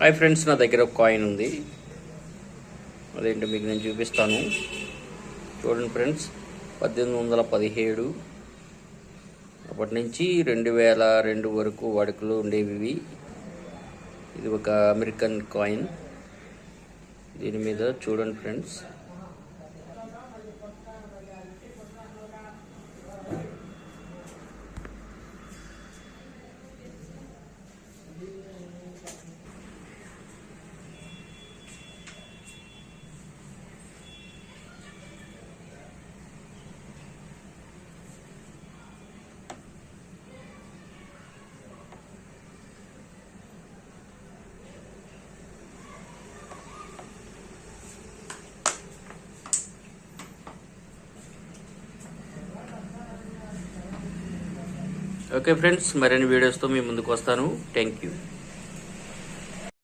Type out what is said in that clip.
Hi friends నా దగ్గర ఒక కాయిన్ ఉంది. అదేంటో మీకు నేను చూపిస్తాను. చూడండి ఫ్రెండ్స్ పద్దెనిమిది వందల పదిహేడు. అప్పటి నుంచి రెండు వేల రెండు వరకు వాడుకలో ఉండేవి ఇది ఒక అమెరికన్ కాయిన్. దీని మీద చూడండి ఫ్రెండ్స్. ఓకే ఫ్రెండ్స్ మరిన్ని వీడియోస్తో మీ ముందుకు వస్తాను. Thank you